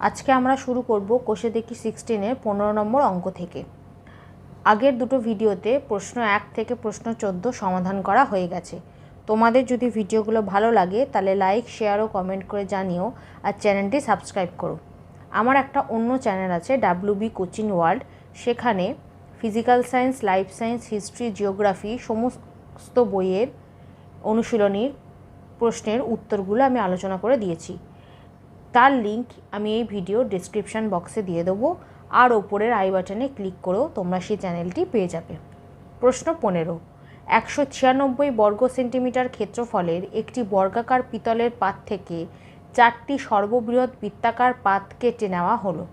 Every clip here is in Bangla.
আজকে আমরা শুরু করব কোষে দেখি সিক্সটিনের পনেরো নম্বর অঙ্ক থেকে। আগের দুটো ভিডিওতে প্রশ্ন এক থেকে প্রশ্ন চোদ্দ সমাধান করা হয়ে গেছে। তোমাদের যদি ভিডিওগুলো ভালো লাগে, তাহলে লাইক, শেয়ার ও কমেন্ট করে জানিও আর চ্যানেলটি সাবস্ক্রাইব করো। আমার একটা অন্য চ্যানেল আছে ডাব্লিউ বি কোচিং ওয়ার্ল্ড। সেখানে physical science, life science, history, geography সমস্ত বইয়ের অনুশীলনীর প্রশ্নের উত্তরগুলো আমি আলোচনা করে দিয়েছি। তার লিংক আমি এই ভিডিও ডিসক্রিপশান বক্সে দিয়ে দেবো। আর ওপরের আই বাটনে ক্লিক করেও তোমরা সেই চ্যানেলটি পেয়ে যাবে। প্রশ্ন পনেরো, একশো ছিয়ানব্বই বর্গ সেন্টিমিটার ক্ষেত্রফলের একটি বর্গাকার পিতলের পাত থেকে চারটি সর্ববৃহৎ বৃত্তাকার পাত কেটে নেওয়া হলো।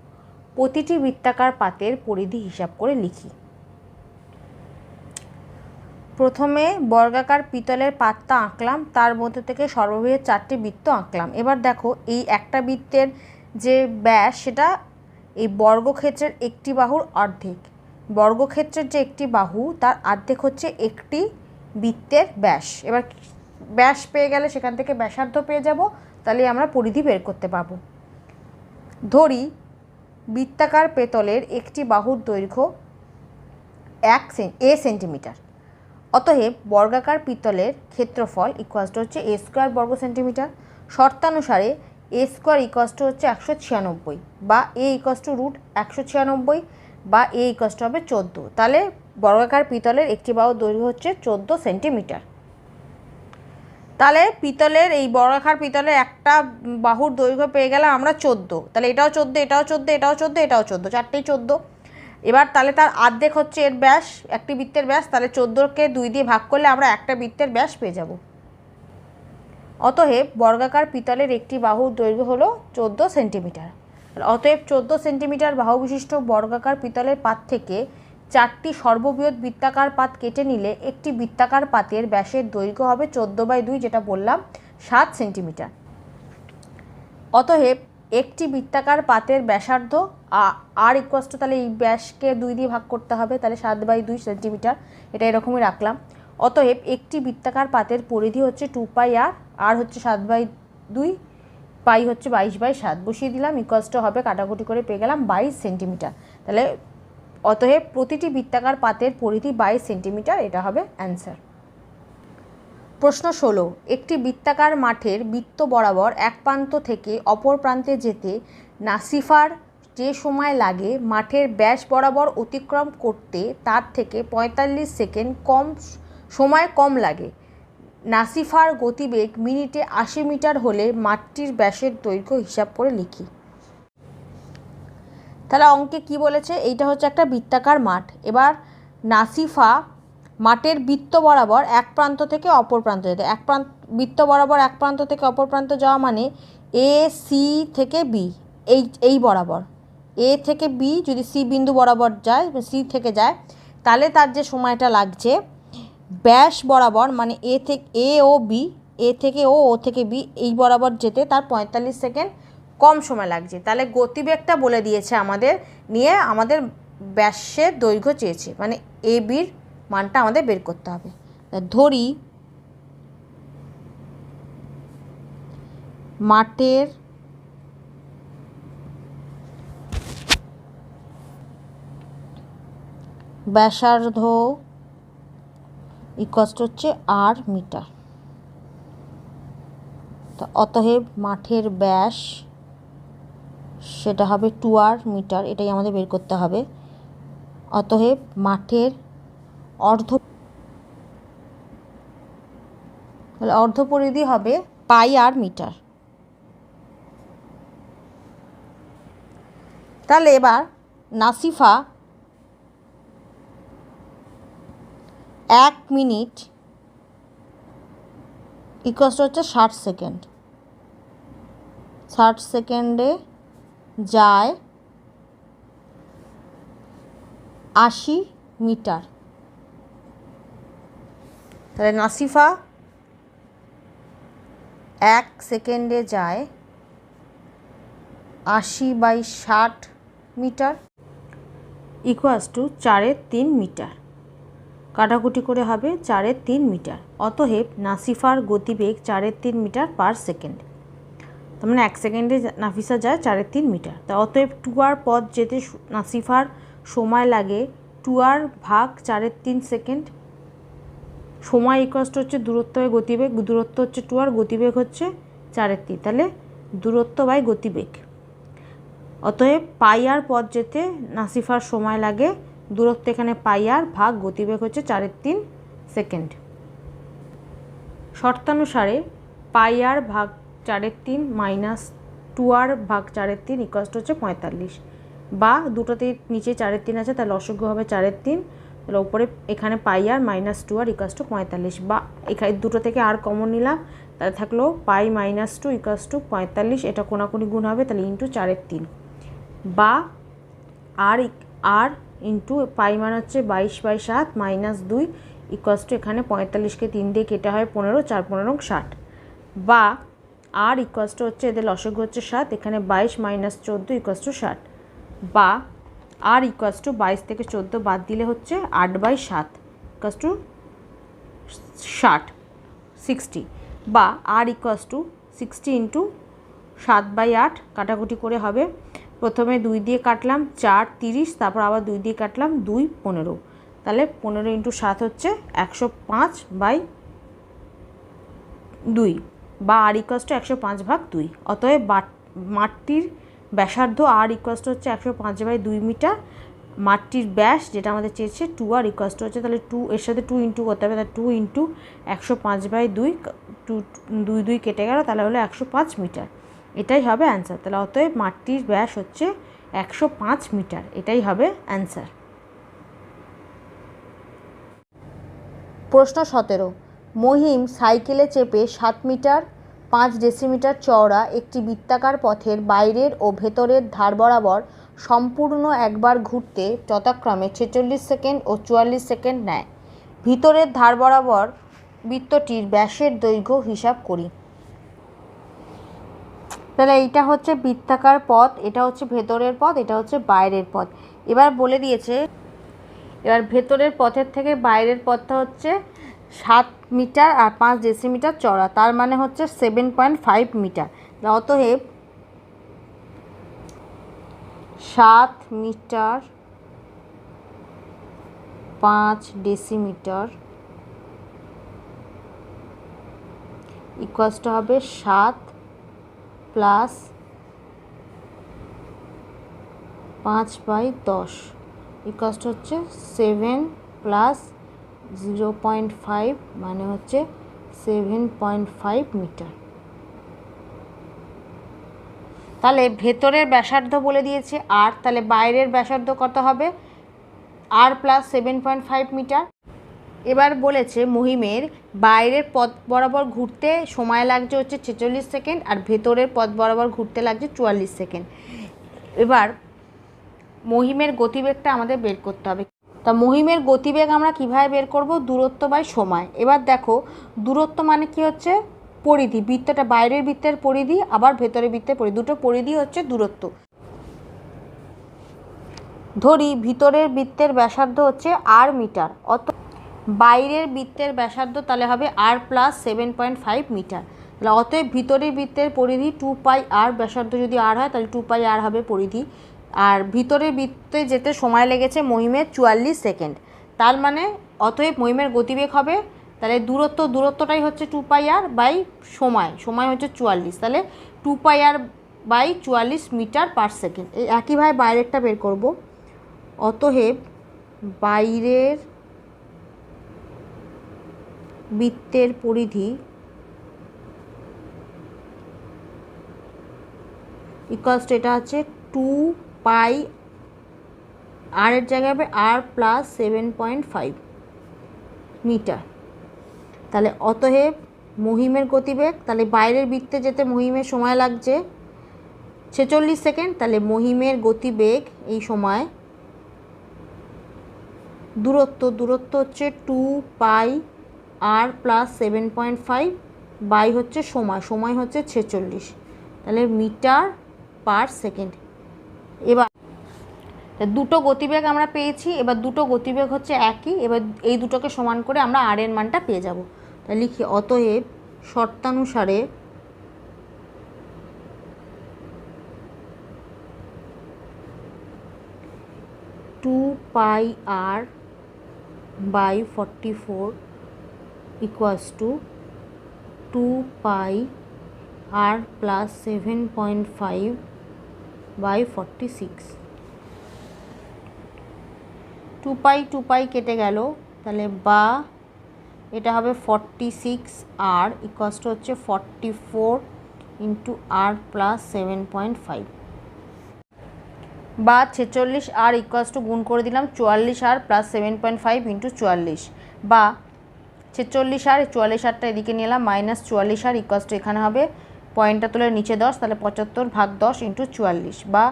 প্রতিটি বৃত্তাকার পাতের পরিধি হিসাব করে লিখি। প্রথমে বর্গাকার পিতলের পাতটা আঁকলাম, তার মধ্যে থেকে সর্ববৃহৎ চারটি বৃত্ত আঁকলাম। এবার দেখো, এই একটা বৃত্তের যে ব্যাস, সেটা এই বর্গক্ষেত্রের একটি বাহুর অর্ধেক। বর্গক্ষেত্রের যে একটি বাহু, তার অর্ধেক হচ্ছে একটি বৃত্তের ব্যাস। এবার ব্যাস পেয়ে গেলে সেখান থেকে ব্যাসার্ধ পেয়ে যাব, তাহলে আমরা পরিধি বের করতে পারব ধরি, বৃত্তাকার পেতলের একটি বাহুর দৈর্ঘ্য এক এ সেন্টিমিটার। অতএব বর্গাকার পিতলের ক্ষেত্রফল ইকুয়াস টু হচ্ছে এ স্কোয়ার বর্গ সেন্টিমিটার শর্তানুসারে এ স্কোয়ার ইকুয়াস টু হচ্ছে একশো ছিয়ানব্বই বা এ ইকুয়াস টু রুট একশো ছিয়ানব্বই বা এ ইকুয়াস টু হবে চোদ্দ। তাহলে বর্গাকার পিতলের একটি বাহুর দৈর্ঘ্য হচ্ছে চোদ্দ সেন্টিমিটার তাহলে পিতলের, এই বর্গাকার পিতলের একটা বাহুর দৈর্ঘ্য পেয়ে গেলাম আমরা চোদ্দ। তাহলে এটাও চোদ্দ এটাও চোদ্দ এটাও চোদ্দ এটাও চোদ্দ, চারটেই চোদ্দ। এবার তাহলে তার আর্ধেক হচ্ছে এর ব্যাস, একটি বৃত্তের ব্যাস, তাহলে চোদ্দোকে দুই দিয়ে ভাগ করলে আমরা একটা বৃত্তের ব্যাস পেয়ে যাব। অতএব বর্গাকার পিতলের একটি বাহুর দৈর্ঘ্য হলো চোদ্দ সেন্টিমিটার। অতএব চোদ্দ সেন্টিমিটার বাহু বিশিষ্ট বর্গাকার পিতলের পাত থেকে চারটি সর্ববৃহৎ বৃত্তাকার পাত কেটে নিলে একটি বৃত্তাকার পাতের ব্যাসের দৈর্ঘ্য হবে চোদ্দ বাই দুই, যেটা বললাম, সাত সেন্টিমিটার। অতএব একটি বৃত্তাকার পাতের ব্যাসার্ধ আর ইকুয়াস টু তাহলে এই ব্যাসকে দুই দিয়ে ভাগ করতে হবে, তাহলে সাত বাই দুই সেন্টিমিটার, এটা এরকমই রাখলাম। অতএব একটি বৃত্তাকার পাতের পরিধি হচ্ছে টু পাই আর আর হচ্ছে সাত বাই দুই পাই হচ্ছে বাইশ বাই সাত। বসিয়ে দিলাম ইকুয়াস টু হবে, কাটাকুটি করে পেয়ে গেলাম বাইশ সেন্টিমিটার। তাহলে অতএব প্রতিটি বৃত্তাকার পাতের পরিধি বাইশ সেন্টিমিটার, এটা হবে অ্যান্সার প্রশ্ন ষোলো, একটি বৃত্তাকার মাঠের বৃত্ত বরাবর এক প্রান্ত থেকে অপর প্রান্তে যেতে নাসিফার যে সময় লাগে মাঠের ব্যাস বরাবর অতিক্রম করতে তার থেকে পঁয়তাল্লিশ সেকেন্ড কম সময় কম লাগে। নাসিফার গতিবেগ মিনিটে আশি মিটার হলে মাঠটির ব্যাসের দৈর্ঘ্য হিসাব করে লিখি। তাহলে অঙ্কে কি বলেছে? এইটা হচ্ছে একটা বৃত্তাকার মাঠ। এবার নাসিফা মাঠের বৃত্ত বরাবর এক প্রান্ত থেকে অপর প্রান্ত যেতে। এক প্রান্ত, বৃত্ত বরাবর এক প্রান্ত থেকে অপর প্রান্ত যাওয়া মানে এ সি থেকে বি এই এই বরাবর। এ থেকে বি যদি সি বিন্দু বরাবর যায় সি থেকে যায়, তাহলে তার যে সময়টা লাগছে, ব্যাস বরাবর মানে এ থেকে এ ও বি এ থেকে ও ও থেকে বি এই বরাবর যেতে তার পঁয়তাল্লিশ সেকেন্ড কম সময় লাগছে। তাহলে গতিবেগটা বলে দিয়েছে আমাদের, নিয়ে আমাদের ব্যাসের দৈর্ঘ্য চেয়েছে। মানে এ বির মানটা আমাদের বের করতে হবে। ধরি, মাঠের ব্যাসার্ধ ইকস্ট হচ্ছে আর মিটার তো অতএব মাঠের ব্যাস সেটা হবে টু আর মিটার এটাই আমাদের বের করতে হবে। অতএব মাঠের অর্ধ তাহলে অর্ধ পরিধি হবে পাই আর মিটার। তাহলে এবার নাসিফা এক মিনিট ইকস্ট হচ্ছে ষাট সেকেন্ড। ষাট সেকেন্ডে যায় আশি মিটার। তাহলে নাসিফা এক সেকেন্ডে যায় আশি বাই ষাট মিটার ইকুয়াস টু চারের তিন মিটার। কাটাকুটি করে হবে চারের তিন মিটার। অতএব নাসিফার গতিবেগ চারের তিন মিটার পার সেকেন্ড। তার মানে এক সেকেন্ডে নাফিসা যায় চারের তিন মিটার। তা অতএব টুয়ার পথ যেতে নাসিফার সময় লাগে টুয়ার ভাগ চারের তিন সেকেন্ড সময় ইকস্ট হচ্ছে দূরত্ব বাই গতিবেগ, দূরত্ব হচ্ছে টু আর গতিবেগ হচ্ছে চারের তিন। তাহলে দূরত্ব বাই গতিবেগ। অতএব পাই আর পথ যেতে নাসিফার সময় লাগে, দূরত্ব এখানে পাই আর ভাগ গতিবেগ হচ্ছে চারের তিন সেকেন্ড। শর্তানুসারে পাই আর ভাগ চারের তিন মাইনাস টু আর ভাগ চারের তিন ইকস্ট হচ্ছে পঁয়তাল্লিশ। বা দুটোতেই নিচে চারের তিন আছে, তাহলে অসংখ্য হবে চারের তিন। তাহলে ওপরে এখানে pi r minus two r equals to পঁয়তাল্লিশ। বা এখানে দুটো থেকে আর কমন নিলাম, তাহলে থাকল pi minus two equals to পঁয়তাল্লিশ, এটা কোনাকুনি গুণ হবে তাহলে ইন্টু চারের তিন। বা আর আর ইন্টু পাই মান হচ্ছে বাইশ বাই সাত মাইনাস দুই ইকোয়াস টু এখানে পঁয়তাল্লিশকে তিন দিয়ে কেটে হয় পনেরো, চার পনেরো ষাট। বা আর ইকোয়াস টু হচ্ছে এদের লসগু হচ্ছে সাত, এখানে বাইশ মাইনাস চোদ্দ ইকোয়াস টু ষাট। বা আর ইকোয়াস টু বাইশ থেকে চোদ্দ বাদ দিলে হচ্ছে আট বাই সাত ইকোয়াস টু ষাট সিক্সটি বা r equals to sixty into সাত বাই আট কাটাকুটি করে হবে। প্রথমে দুই দিয়ে কাটলাম চার তিরিশ, তারপর আবার দুই দিয়ে কাটলাম দুই পনেরো। তাহলে পনেরো ইন্টু সাত হচ্ছে একশো পাঁচ বাই দুই বা আর ইকোয়াস টু একশো পাঁচ ভাগ দুই। অতএব মাঠটির ব্যাসার্ধ আর ইকোয়াস টু হচ্ছে একশো পাঁচ বাই দুই মিটার। মাঠটির ব্যাস যেটা আমাদের চেয়েছে টু আর ইকোয়াস টু হচ্ছে তাহলে টু এর সাথে টু ইন্টু করতে হবে, তাহলে টু ইন্টু একশো পাঁচ বাই দুই টু দুই দুই কেটে গেল, তাহলে হলো একশো পাঁচ মিটার। এটাই হবে অ্যান্সার তাহলে অতএব মাঠটির ব্যাস হচ্ছে একশো পাঁচ মিটার, এটাই হবে অ্যান্সার প্রশ্ন সতেরো, মহিম সাইকেলে চেপে সাত মিটার পাঁচ ডেসিমিটার চওড়া একটি বৃত্তাকার পথের বাইরের ও ভেতরের ধার বরাবর সম্পূর্ণ একবার ঘুরতে যথাক্রমে ছেচল্লিশ সেকেন্ড ও চুয়াল্লিশ সেকেন্ড নেয়। ভিতরের ধার বরাবর বৃত্তটির ব্যাসের দৈর্ঘ্য হিসাব করি। তাহলে এইটা হচ্ছে বৃত্তাকার পথ, এটা হচ্ছে ভেতরের পথ, এটা হচ্ছে বাইরের পথ। এবার বলে দিয়েছে, এবার ভেতরের পথের থেকে বাইরের পথটা হচ্ছে সাত মিটার আর পাঁচ ডেসিমিটার চড়া তার মানে হচ্ছে সেভেন পয়েন্ট ফাইভ মিটার। অতএব সাত মিটার, পাঁচ ডেসিমিটার ইকুয়াসটা হবে সাত প্লাস পাঁচ বাই দশ ইকাস্ট হচ্ছে seven plus zero point five মানে হচ্ছে সেভেন পয়েন্ট ফাইভ মিটার। তাহলে ভেতরের ব্যাসার্ধ বলে দিয়েছে আর, তাহলে বাইরের ব্যাসার্ধ কত হবে? R plus seven point five metre. এবার বলেছে মহিমের বাইরের পথ বরাবর ঘুরতে সময় লাগছে হচ্ছে ছেচল্লিশ সেকেন্ড আর ভেতরের পথ বরাবর ঘুরতে লাগছে চুয়াল্লিশ সেকেন্ড। এবার মহিমের গতিবেগটা আমাদের বের করতে হবে। তা মহিমের গতিবেগ আমরা কীভাবে বের করব? দূরত্ব বাই সময়। এবার দেখো, দূরত্ব মানে কি হচ্ছে? পরিধি। বৃত্তটা বাইরের বৃত্তের পরিধি, আবার ভেতরের বৃত্তের পরিধি। দুটো পরিধি হচ্ছে দূরত্ব। ধরি, ভিতরের বৃত্তের ব্যাসার্ধ হচ্ছে আর মিটার। অত বাইরের বৃত্তের ব্যাসার্ধ তাহলে হবে r plus seven point five metre. তাহলে অতএব ভিতরের বৃত্তের পরিধি টু পাই আর ব্যাসার্ধ যদি আর হয়, তাহলে টু পাই আর হবে পরিধি। আর ভিতরের বৃত্তে যেতে সময় লেগেছে মহিমের চুয়াল্লিশ সেকেন্ড। তার মানে অতএব মহিমের গতিবেগ হবে, তাহলে দূরত্ব, দূরত্বটাই হচ্ছে টু পাই আর বাই সময় সময় হচ্ছে চুয়াল্লিশ। তাহলে টু পাই আর বাই চুয়াল্লিশ মিটার পার সেকেন্ড এই একইভাবে বাইরেরটা বের করব। অতএব বাইরের বৃত্তের পরিধি ইকুয়ালস এটা হচ্ছে টু পাই আর এর জায়গায় হবে r plus seven point five metre. তাহলে অতএব মহিমের গতিবেগ, তাহলে বাইরের বৃত্তে যেতে মহিমের সময় লাগছে। ছেচল্লিশ সেকেন্ড, তাহলে মহিমের গতিবেগ এই সময় দূরত্ব দূরত্ব হচ্ছে two pi r plus seven point five, by হচ্ছে সময় সময় হচ্ছে ছেচল্লিশ। তাহলে মিটার পার সেকেন্ড। এবার দুটো গতিবেগ আমরা পেয়েছি, এবার দুটো গতিবেগ হচ্ছে একই, এবার এই দুটোকে সমান করে আমরা আর এর মানটা পেয়ে যাব। তাই লিখি, অতএব শর্তানুসারে two pi r by forty four equals to two pi r plus seven point five by forty six. Two pi two pi কেটে গেল, তাহলে বা, এটা হবে forty six r equals to হচ্ছে forty four into r plus seven point five. বা ছেচল্লিশ আর ইকুয়াস টু গুণ করে দিলাম চুয়াল্লিশ r plus seven point five into চুয়াল্লিশ। বা ছেচল্লিশ আর, চুয়াল্লিশ আরটা এদিকে নিয়ে এলাম, মাইনাস চুয়াল্লিশ আর ইকুয়াস এখানে হবে পয়েন্টটা তুলে নিচে দশ, তাহলে পঁচাত্তর ভাগ দশ ইন্টু চুয়াল্লিশ বা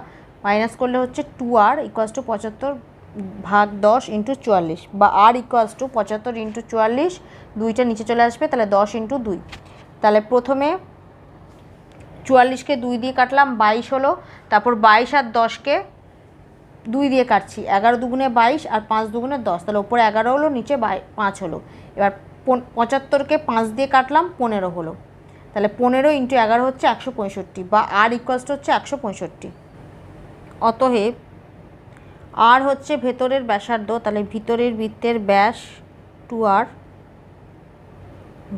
মাইনাস করলে হচ্ছে টু আর ইকুয়াস টু পঁচাত্তর ভাগ দশ ইন্টু চুয়াল্লিশ বা আর ইকুয়ালস টু পঁচাত্তর ইন্টু চুয়াল্লিশ, দুইটা নিচে চলে আসবে, তাহলে দশ ইন্টু দুই। তাহলে প্রথমে চুয়াল্লিশকে দুই দিয়ে কাটলাম, বাইশ হলো, তারপর বাইশ আর দশকে দুই দিয়ে কাটছি, এগারো দুগুণে বাইশ আর পাঁচ দুগুণে দশ, তাহলে ওপরে এগারো হলো, নিচে বাই, পাঁচ হলো। এবার পঁচাত্তরকে পাঁচ দিয়ে কাটলাম, পনেরো হলো। তাহলে পনেরো ইন্টু এগারো হচ্ছে একশো পঁয়ষট্টি বা আর ইকুয়ালস হচ্ছে একশো পঁয়ষট্টি। অতএব আর হচ্ছে ভেতরের ব্যাসার্ধ, তাহলে ভিতরের বৃত্তের ব্যাস টু আর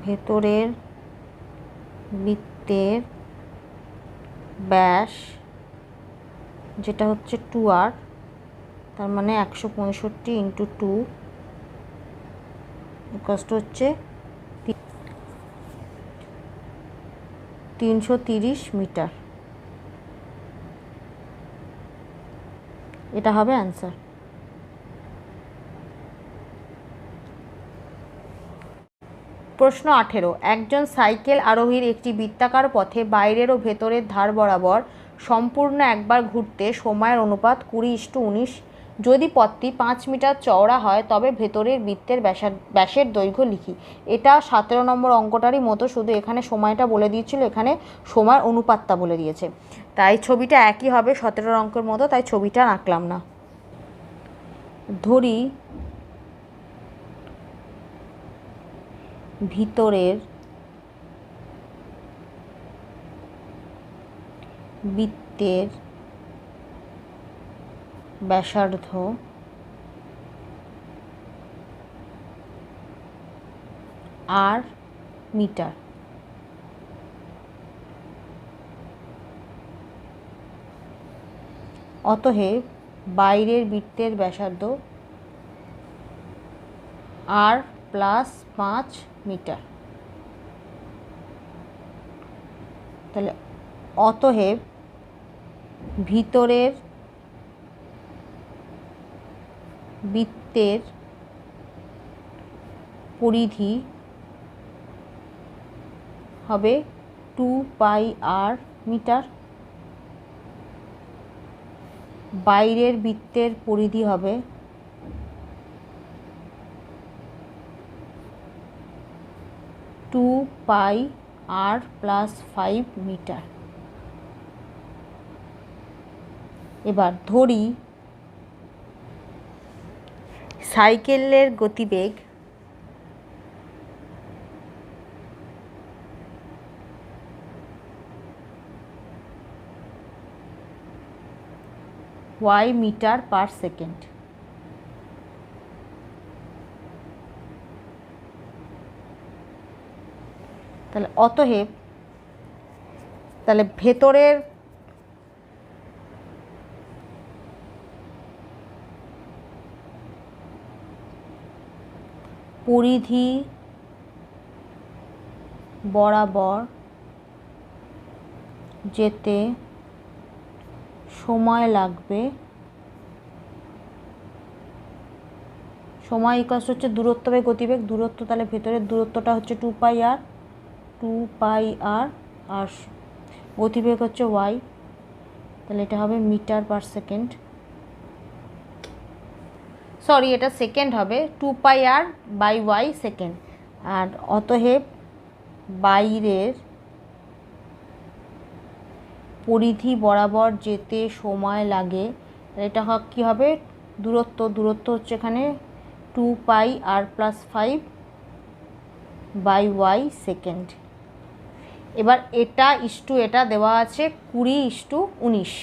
ভেতরের বৃত্তের ব্যাস যেটা হচ্ছে টু আর তার মানে একশো পঁয়ষট্টি ইন্টু টু কষ্ট হচ্ছে তিনশো মিটার। এটা হবে অ্যান্সার প্রশ্ন আঠেরো, একজন সাইকেল আরোহীর একটি বৃত্তাকার পথে বাইরের ও ভেতরের ধার বরাবর সম্পূর্ণ একবার ঘুরতে সময়ের অনুপাত কুড়ি ইস্টু উনিশ যদি পথটি পাঁচ মিটার চওড়া হয়, তবে ভেতরের বৃত্তের ব্যাসার ব্যাসের দৈর্ঘ্য লিখি। এটা সতেরো নম্বর অঙ্কটারই মতো, শুধু এখানে সময়টা বলে দিয়েছিল, এখানে সময় অনুপাতটা বলে দিয়েছে। তাই ছবিটা একই হবে সতেরো অঙ্কের মতো, তাই ছবিটা আঁকলাম না। ধরি, ভিতরের বৃত্তের ব্যাসার্ধ। R metre. অতএব বাইরের বৃত্তের ব্যাসার্ধ আর প্লাস পাঁচ মিটার। তাহলে অতএব ভিতরের বৃত্তের পরিধি হবে টু পাই আর মিটার। বাইরের বৃত্তের পরিধি হবে two pi r plus five metre. এবার ধরি সাইকেলের গতিবেগ ওয়াই মিটার পার সেকেন্ড। তাহলে অতএব তাহলে ভেতরের পরিধি বরাবর যেতে সময় লাগবে। সময় ইকাস হচ্ছে দূরত্ব বাই গতিবেগ। দূরত্ব তাহলে ভেতরের দূরত্বটা হচ্ছে two pi r two pi আর আর গতিবেগ হচ্ছে ওয়াই তাহলে এটা হবে মিটার পার সেকেন্ড সরি, এটা সেকেন্ড হবে। Two pi r by Y second আর অতএব বাইরের পরিধি বরাবর যেতে সময় লাগে এটা কী হবে? দূরত্ব দূরত্ব হচ্ছে এখানে two pi r plus five by Y second এবার এটা ইস্টু এটা দেওয়া আছে কুড়ি ইস্টু উনিশ।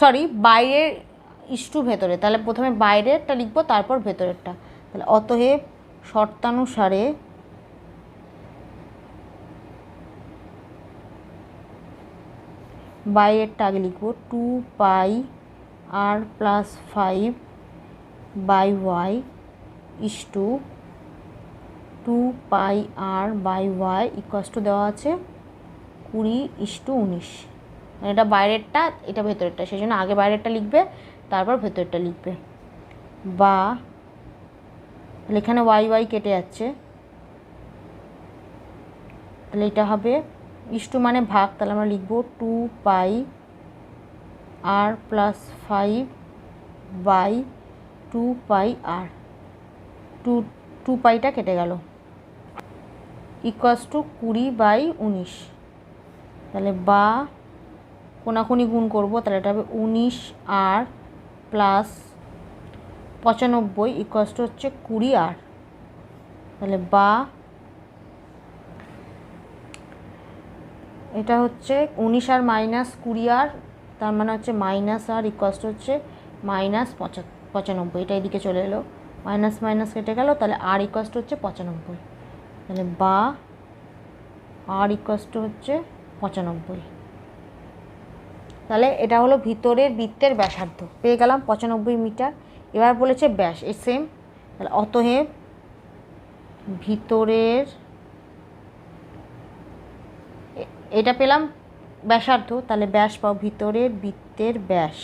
সরি, বাইরের ইস্টু ভেতরে। তাহলে প্রথমে বাইরেরটা লিখব, তারপর ভেতরেরটা। তাহলে অতএব শর্তানুসারে বাইরেরটা আগে লিখব, two pi r plus five by Y is two pi r by Y equals to দেওয়া আছে কুড়ি ইস টু উনিশ। মানে এটা বাইরেরটা, এটা ভেতরেরটা, সেই জন্য আগে বাইরেরটা লিখবে তারপর ভেতরটা লিখবে। বা, তাহলে এখানে ওয়াই ওয়াই কেটে যাচ্ছে। তাহলে এটা হবে ইস্টু মানে ভাগ, তাহলে আমরা লিখব two pi r plus five by two pi r two two পাইটা কেটে গেল। ইকুয়াস টু কুড়ি বাই উনিশ। তাহলে বা, কোনাকুনি গুণ করব, তাহলে এটা হবে উনিশ আর প্লাস পঁচানব্বই ইকুয়াস টু হচ্ছে কুড়ি আর। তাহলে বা এটা হচ্ছে উনিশ আর মাইনাস কুড়ি আর, তার মানে হচ্ছে মাইনাস আর ইকুয়াস টু হচ্ছে মাইনাস পঁচা পঁচানব্বই। এটা এদিকে চলে এলো। মাইনাস মাইনাস কেটে গেল, তাহলে আর ইকুয়াস টু হচ্ছে পঁচানব্বই। তাহলে বা আর ইকুয়াস টু হচ্ছে পঁচানব্বই। তাহলে এটা হলো ভিতরের বৃত্তের ব্যাসার্ধ। পেয়ে গেলাম পঁচানব্বই মিটার। এবার বলেছে ব্যাস এই সেম তাহলে অতএব ভিতরের এটা পেলাম ব্যাসার্ধ। তাহলে ব্যাস পাও ভিতরের বৃত্তের ব্যাস।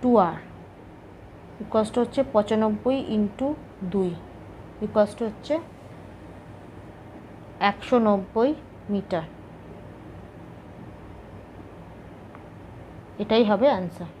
টু আর ইকস্ট হচ্ছে পঁচানব্বই ইন্টু দুই। ইকস্ট হচ্ছে একশো নব্বই। মিটার। এটাই হবে অ্যান্সার